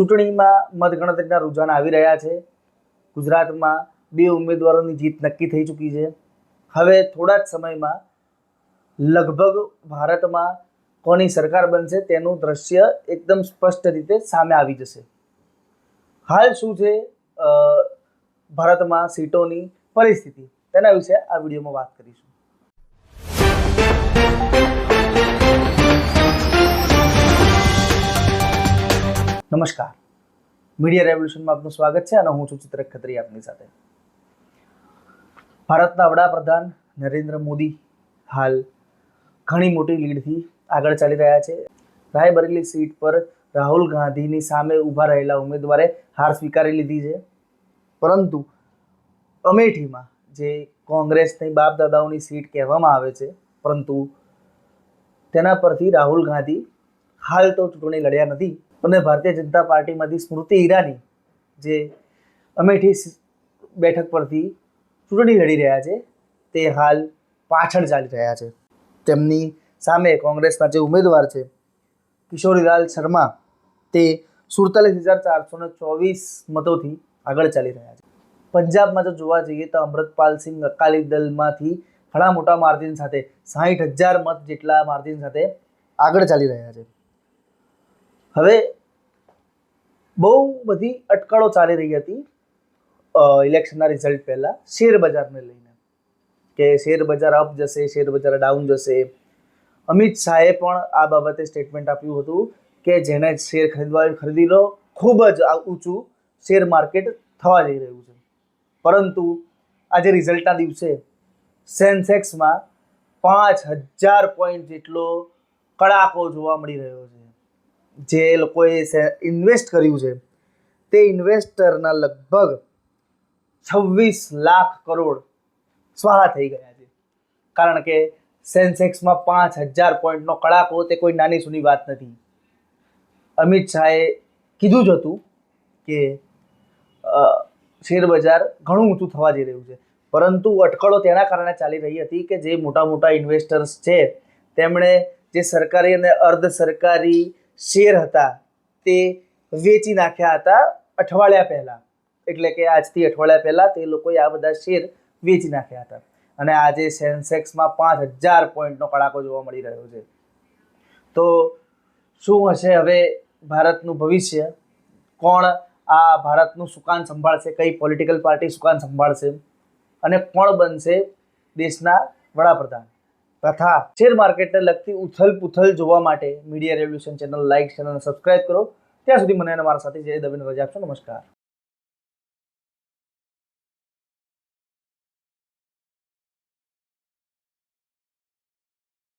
ચૂંટણીમાં મતગણતરીના રુઝાન આવી રહ્યા છે. ગુજરાતમાં બે ઉમેદવારોની જીત નક્કી થઈ ચૂકી છે. હવે થોડા જ સમયમાં લગભગ ભારતમાં કોની સરકાર બનશે તેનું દ્રશ્ય એકદમ સ્પષ્ટ રીતે સામે આવી જશે. હાલ શું છે ભારતમાં સીટોની પરિસ્થિતિ? તેના વિશે આ વિડીયોમાં વાત કરીશું. નમસ્કાર. મીડિયા રેવોલ્યુશનમાં આપનું સ્વાગત છે અને હું છું ચિત્રક ખત્રી આપની સાથે. ભારતના વડાપ્રધાન નરેન્દ્ર મોદી હાલ ઘણી મોટી લીડથી આગળ ચાલી રહ્યા છે. રાયબરેલી સીટ પર રાહુલ ગાંધીની સામે ઊભા રહેલા ઉમેદવારે હાર સ્વીકારી લીધી છે. પરંતુ અમેઠીમાં જે કોંગ્રેસની બાપ દાદાઓની સીટ કહેવામાં આવે છે, પરંતુ તેના પરથી રાહુલ ગાંધી હાલ તો ચૂંટણી લડ્યા નથી. અને ભારતીય જનતા પાર્ટીમાંથી સ્મૃતિ ઈરાની, જે અમેઠી બેઠક પરથી ચૂંટણી લડી રહ્યા છે, તે હાલ પાછળ ચાલી રહ્યા છે. તેમની સામે કોંગ્રેસના જે ઉમેદવાર છે, કિશોરીલાલ શર્મા, તે સુડતાલીસ હજાર ચારસો ને ચોવીસ મતોથી આગળ ચાલી રહ્યા છે. પંજાબમાં જો જોવા જઈએ તો અમૃતપાલસિંહ અકાલી દલમાંથી ઘણા મોટા માર્જિન સાથે સાહીઠ હજાર મત જેટલા માર્જિન સાથે આગળ ચાલી રહ્યા છે. હવે બહુ બધી અટકળો ચાલી રહી હતી ઇલેક્શનના રિઝલ્ટ પહેલાં શેર બજારને લઈને. કે શેર બજાર અપ જશે, શેર બજાર ડાઉન જશે. અમિત શાહે પણ આ બાબતે સ્ટેટમેન્ટ આપ્યું હતું કે જેને શેર ખરીદવા, ખરીદી લો, ખૂબ જ ઊંચું શેર માર્કેટ થવા જઈ રહ્યું છે. પરંતુ આજે રિઝલ્ટના દિવસે સેન્સેક્સમાં પાંચ હજાર પોઈન્ટ જેટલો કડાકો જોવા મળી રહ્યો છે. જે લોકોએ ઇન્વેસ્ટ કર્યું છે, તે ઇન્વેસ્ટરના લગભગ છવ્વીસ લાખ કરોડ સ્વાહા થઈ ગયા છે. કારણ કે સેન્સેક્સમાં પાંચ હજાર પોઈન્ટનો કડાકો તે કોઈ નાની સૂની વાત નથી. અમિત શાહે કીધું જ હતું કે શેરબજાર શેર બજાર ઘણું ઊંચું થવા જઈ રહ્યું છે. પરંતુ અટકળો તેના કારણે ચાલી રહી હતી કે જે મોટા મોટા ઇન્વેસ્ટર્સ છે, તેમણે જે સરકારી અને અર્ધ સરકારી શેર હતા, તે વેચી નાખ્યા હતા અઠવાડિયા પહેલાં. એટલે કે આજથી અઠવાડિયા પહેલાં તે લોકોએ આ બધા શેર વેચી નાખ્યા હતા. અને આજે સેન્સેક્સમાં પાંચ હજાર પોઈન્ટનો કડાકો જોવા મળી રહ્યો છે. તો શું હશે હવે ભારતનું ભવિષ્ય? કોણ આ ભારતનું સુકાન સંભાળશે? કઈ પોલિટિકલ પાર્ટી સુકાન સંભાળશે? અને કોણ બનશે દેશના વડાપ્રધાન? તથા શેર માર્કેટને લગતી ઉથલ પુથલ જોવા માટે media revolution channel like channel subscribe કરો. ત્યાં સુધી મને અને મારા સાથે જય દવેને રજા આપશો. નમસ્કાર.